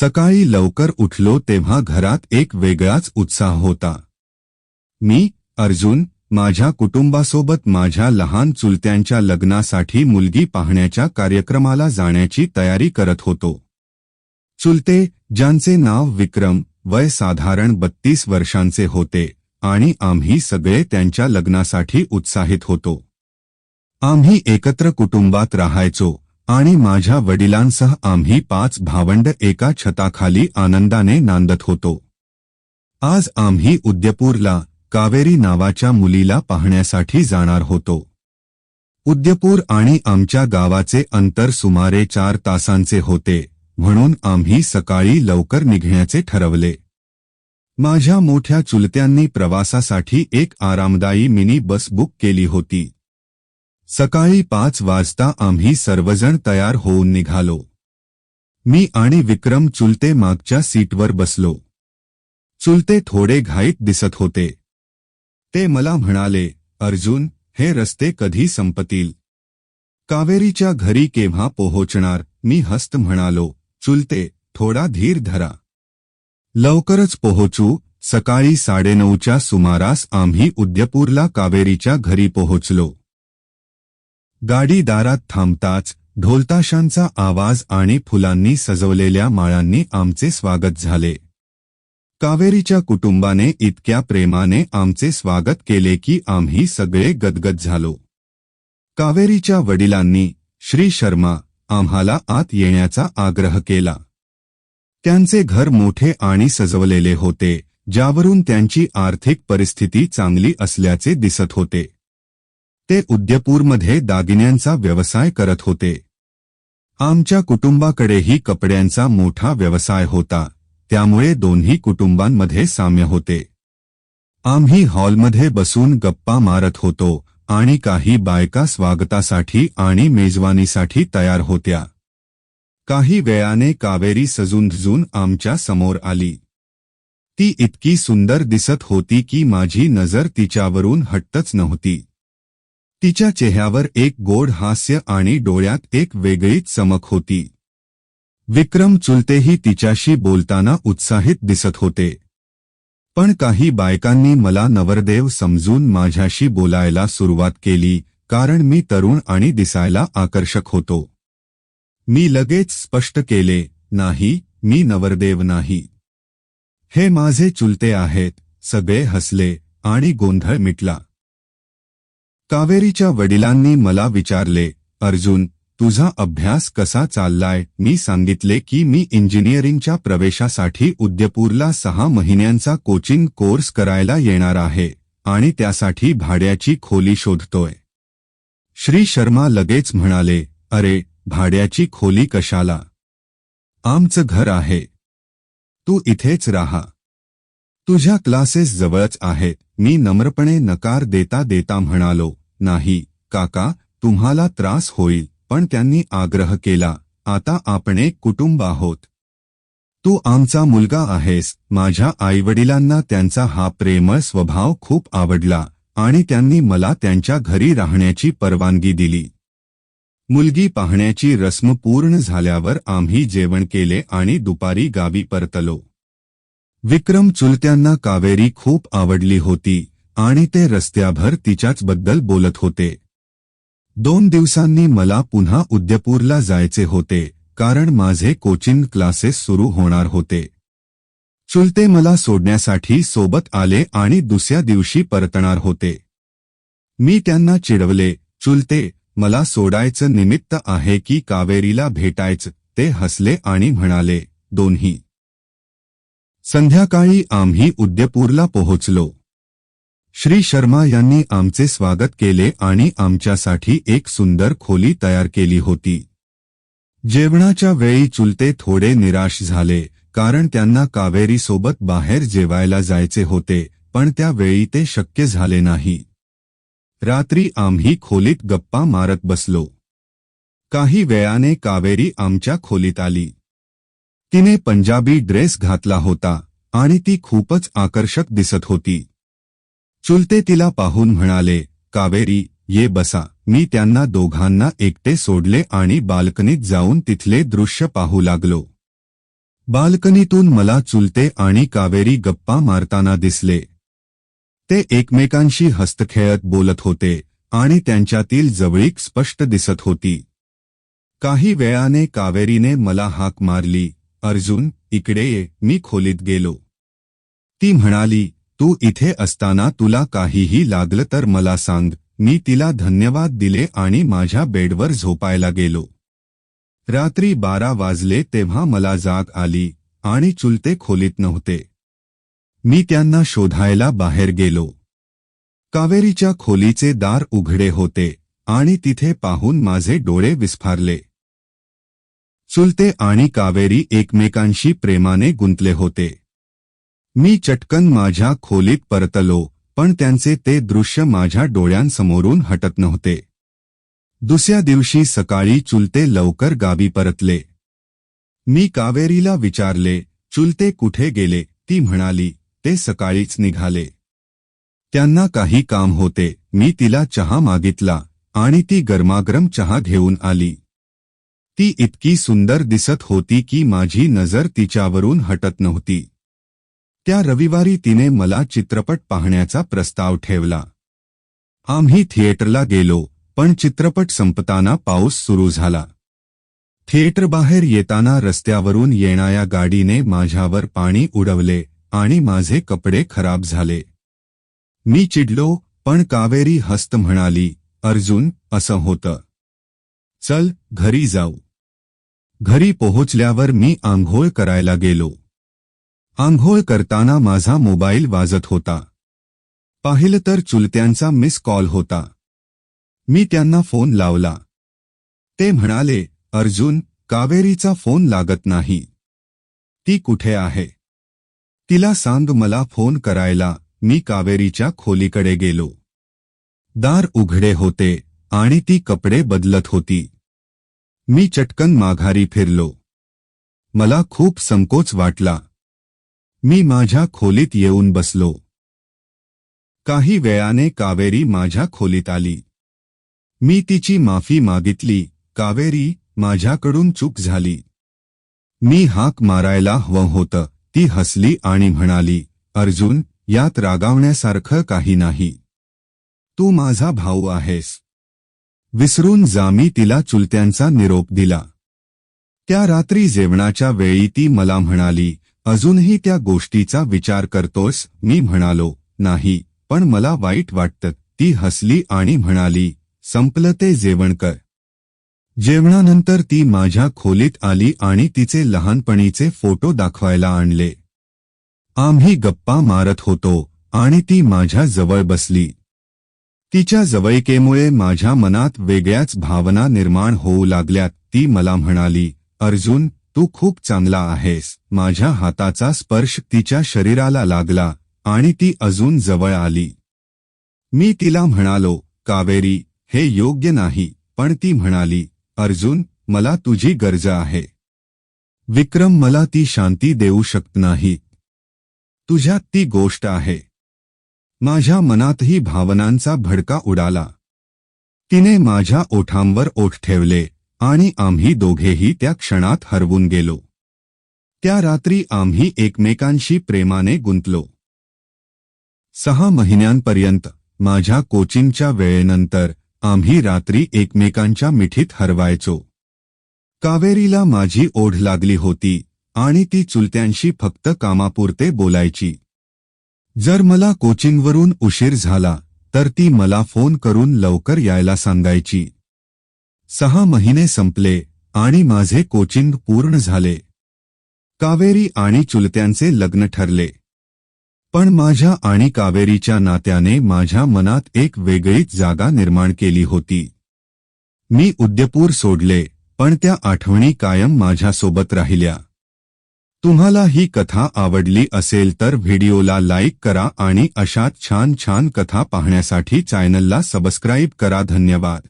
सकाळी लवकर उठलो तेव्हा घरात एक वेगळाच उत्साह होता. मी अर्जुन माझ्या कुटुंबासोबत माझ्या लहान चुलत्यांच्या लग्नासाठी मुलगी पाहण्याच्या कार्यक्रमाला जाण्याची तयारी करत होतो. चुलते ज्यांचे नाव विक्रम वय साधारण बत्तीस वर्षांचे होते आणि आम्ही सगळे त्यांच्या लग्नासाठी उत्साहित होतो. आम्ही एकत्र कुटुंबात राहायचो आणि माझ्या वडिलांसह आम्ही पाच भावंड एका छताखाली आनंदाने नांदत होतो. आज आम्ही उद्यपूरला कावेरी नावाच्या मुलीला पाहण्यासाठी जाणार होतो. उद्यपूर आणि आमच्या गावाचे अंतर सुमारे चार तासांचे होते म्हणून आम्ही सकाळी लवकर निघण्याचे ठरवले. माझ्या मोठ्या चुलत्यांनी प्रवासासाठी एक आरामदायी मिनी बस बुक केली होती. सकाळी पाच वाजता आम्ही सर्वजण तयार होऊन निघालो. मी आणि विक्रम चुलते मागच्या सीटवर बसलो. चुलते थोडे घाईत दिसत होते. ते मला म्हणाले, अर्जुन, हे रस्ते कधी संपतील? कावेरीच्या घरी केव्हा पोहोचणार? मी हस्त म्हणालो, चुलते, थोडा धीर धरा. लवकरच पोहोचू. सकाळी साडेनऊच्या सुमारास आम्ही उद्यपूरला कावेरीच्या घरी पोहोचलो. गाडी दारात थांबताच ढोलताशांचा आवाज आणि फुलांनी सजवलेल्या माळांनी आमचे स्वागत झाले. कावेरीच्या कुटुंबाने इतक्या प्रेमाने आमचे स्वागत केले की आम्ही सगळे गदगद झालो. कावेरीच्या वडिलांनी श्री शर्मा आम्हाला आत येण्याचा आग्रह केला. त्यांचे घर मोठे आणि सजवलेले होते ज्यावरून त्यांची आर्थिक परिस्थिती चांगली असल्याचे दिसत होते. ते उद्यपूरमध्ये दागिन्यांचा व्यवसाय करत होते. आमच्या कुटुंबाकडेही कपड्यांचा मोठा व्यवसाय होता त्यामुळे दोन्ही कुटुंबांमध्ये साम्य होते. आम्ही हॉलमध्ये बसून गप्पा मारत होतो आणि काही बायका स्वागतासाठी आणि मेजवानीसाठी तयार होत्या. काही वेळाने कावेरी सजून धजून आमच्यासमोर आली. ती इतकी सुंदर दिसत होती की माझी नजर तिच्यावरून हटतच नव्हती. तिच्या चेहऱ्यावर एक गोड हास्य आणि डोळ्यात एक वेगळीच चमक होती. विक्रम चुलतेही तिच्याशी बोलताना उत्साहित दिसत होते. पण काही बायकांनी मला नवरदेव समजून माझ्याशी बोलायला सुरुवात केली कारण मी तरुण आणि दिसायला आकर्षक होतो. मी लगेच स्पष्ट केले नाही मी नवरदेव नाही. हे माझे चुलते आहेत सगळे हसले आणि गोंधळ मिटला. कावेरीच्या वडिलांनी मला विचारले अर्जुन तुझा अभ्यास कसा चाललाय? मी सांगितले की मी इंजिनिअरिंगच्या प्रवेशासाठी उद्यपूरला सहा महिन्यांचा कोचिंग कोर्स करायला येणार आहे आणि त्यासाठी भाड्याची खोली शोधतोय. श्री शर्मा लगेच म्हणाले अरे भाड्याची खोली कशाला? आमचं घर आहे. तू इथेच राहा. तुझ्या क्लासेस जवळच आहेत. मी नम्रपणे नकार देता देता म्हणालो. नाही काका तुम्हाला त्रास होईल पण त्यांनी आग्रह केला आता आपण एक कुटुंब आहोत. तू आमचा मुलगा आहेस माझ्या आईवडिलांना त्यांचा हा प्रेमळ स्वभाव खूप आवडला आणि त्यांनी मला त्यांच्या घरी राहण्याची परवानगी दिली. मुलगी पाहण्याची रस्म पूर्ण झाल्यावर आम्ही जेवण केले आणि दुपारी गावी परतलो. विक्रम चुलत्यांना कावेरी खूप आवडली होती आणि ते रस्त्याभर तिच्याच बद्दल बोलत होते. दोन दिवसांनी मला पुन्हा उद्यपूरला जायचे होते कारण माझे कोचिंग क्लासेस सुरू होणार होते. चुलते मला सोडण्यासाठी सोबत आले आणि दुसऱ्या दिवशी परतणार होते. मी त्यांना चिडवले चुलते मला सोडायचं निमित्त आहे की कावेरीला भेटायचं? ते हसले आणि म्हणाले दोन्ही. संध्याकाळी आम्ही उद्यपूरला पोहोचलो. श्री शर्मा यांनी आमचे स्वागत केले आणि आमच्यासाठी एक सुंदर खोली तयार केली होती. जेवणाच्या वेळी चुलते थोडे निराश झाले कारण त्यांना कावेरीसोबत बाहेर जेवायला जायचे होते पण त्यावेळी ते शक्य झाले नाही. रात्री आम्ही खोलीत गप्पा मारत बसलो. काही वेळाने कावेरी आमच्या खोलीत आली. तिने पंजाबी ड्रेस घातला होता आणि ती खूपच आकर्षक दिसत होती. चुलते तिला पाहून म्हणाले कावेरी ये बसा. मी त्यांना दोघांना एकटे सोडले आणि बाल्कनीत जाऊन तिथले दृश्य पाहू लागलो. बाल्कनीतून मला चुलते आणि कावेरी गप्पा मारताना दिसले. ते एकमेकांशी हस्तखेळत बोलत होते आणि त्यांच्यातील जवळीक स्पष्ट दिसत होती. काही वेळाने कावेरीने मला हाक मारली अर्जुन इकडे ये मी खोलीत गेलो. ती म्हणाली तू इथे असताना तुला काहीही लागलं तर मला सांग. मी तिला धन्यवाद दिले आणि माझ्या बेडवर झोपायला गेलो. रात्री बारा वाजले तेव्हा मला जाग आली आणि चुलते खोलीत नव्हते. मी त्यांना शोधायला बाहेर गेलो. कावेरीच्या खोलीचे दार उघडे होते आणि तिथे पाहून माझे डोळे विस्फारले. चुलते आणि कावेरी एकमेकांशी प्रेमाने गुंतले होते. मी चटकन माझ्या खोलीत परतलो पण त्यांचे ते दृश्य माझ्या डोळ्यांसमोरून हटत नव्हते. दुसऱ्या दिवशी सकाळी चुलते लवकर गावी परतले. मी कावेरीला विचारले चुलते कुठे गेले? ती म्हणाली ते सकाळीच निघाले. त्यांना काही काम होते मी तिला चहा मागितला आणि ती गरमागरम चहा घेऊन आली. ती इतकी सुंदर दिसत होती की माझी नजर तिच्यावरून हटत नव्हती. त्या रविवारी तिने मला चित्रपट पाहण्याचा प्रस्ताव ठेवला. आम्ही थिएटरला गेलो पण चित्रपट संपताना पाऊस सुरू झाला. थिएटरबाहेर येताना रस्त्यावरून येणाऱ्या गाडीने माझ्यावर पाणी उडवले आणि माझे कपडे खराब झाले. मी चिडलो पण कावेरी हस्त म्हणाली अर्जुन असं होतं. चल घरी जाऊ. घरी पोहोचल्यावर मी आंघोळ करायला गेलो. आंघोळ करताना माझा मोबाईल वाजत होता. पाहिलं तर चुलत्यांचा मिस कॉल होता. मी त्यांना फोन लावला. ते म्हणाले अर्जुन कावेरीचा फोन लागत नाही. ती कुठे आहे? तिला सांग मला फोन करायला. मी कावेरीच्या खोलीकडे गेलो. दार उघडे होते आणि ती कपडे बदलत होती. मी चटकन माघारी फिरलो. मला खूप संकोच वाटला. मी माझ्या खोलीत येऊन बसलो. काही वेळाने कावेरी माझ्या खोलीत आली. मी तिची माफी मागितली कावेरी माझ्याकडून चूक झाली. मी हाक मारायला हवं होतं ती हसली आणि म्हणाली अर्जुन यात रागावण्यासारखं काही नाही. तू माझा भाऊ आहेस. विसरून जामी तिला चुलत्यांचा निरोप दिला. त्या रात्री जेवणाच्या वेळी ती मला म्हणाली अजूनही त्या गोष्टीचा विचार करतोस मी म्हणालो नाही पण मला वाईट वाटतं. ती हसली आणि म्हणाली संपलं ते जेवण कर. जेवणानंतर ती माझ्या खोलीत आली आणि तिचे लहानपणीचे फोटो दाखवायला आणले. आम्ही गप्पा मारत होतो आणि ती माझ्या जवळ बसली. तिच्या जवळकेमुळे माझ्या मनात वेगळ्याच भावना निर्माण होऊ लागल्यात ती मला म्हणाली अर्जुन तू खूप चांगला आहेस. माझ्या हाताचा स्पर्श तिच्या शरीराला लागला आणि ती अजून जवळ आली. मी तिला म्हणालो कावेरी हे योग्य नाही. पण ती म्हणाली अर्जुन मला तुझी गरज आहे. विक्रम मला ती शांती देऊ शकत नाही. तुझ्यात ती गोष्ट आहे. माझ्या मनातही भावनांचा भडका उडाला. तिने माझ्या ओठांवर ओठ ठेवले. आणि आम्ही दोघेही त्या क्षणात हरवून गेलो. त्या रात्री आम्ही एकमेकांशी प्रेमाने गुंतलो. सहा महिन्यांपर्यंत माझ्या कोचिंगच्या वेळेनंतर आम्ही रात्री एकमेकांच्या मिठीत हरवायचो. कावेरीला माझी ओढ लागली होती आणि ती चुलत्यांशी फक्त कामापुरते बोलायची. जर मला कोचिंगवरून उशीर झाला तर ती मला फोन करून लवकर यायला सांगायची. सहा महिने संपले आणि माझे कोचिंग पूर्ण झाले. कावेरी आणि चुलत्यांचे लग्न ठरले. पण माझ्या आणि कावेरीच्या नात्याने माझ्या मनात एक वेगळीच जागा निर्माण केली होती. मी उद्यपूर सोडले पण त्या आठवणी कायम माझ्यासोबत राहिल्या. तुम्हाला ही कथा आवडली असेल तर व्हिडिओला लाईक करा आणि अशात छान छान कथा पाहण्यासाठी चॅनलला सबस्क्राईब करा. धन्यवाद.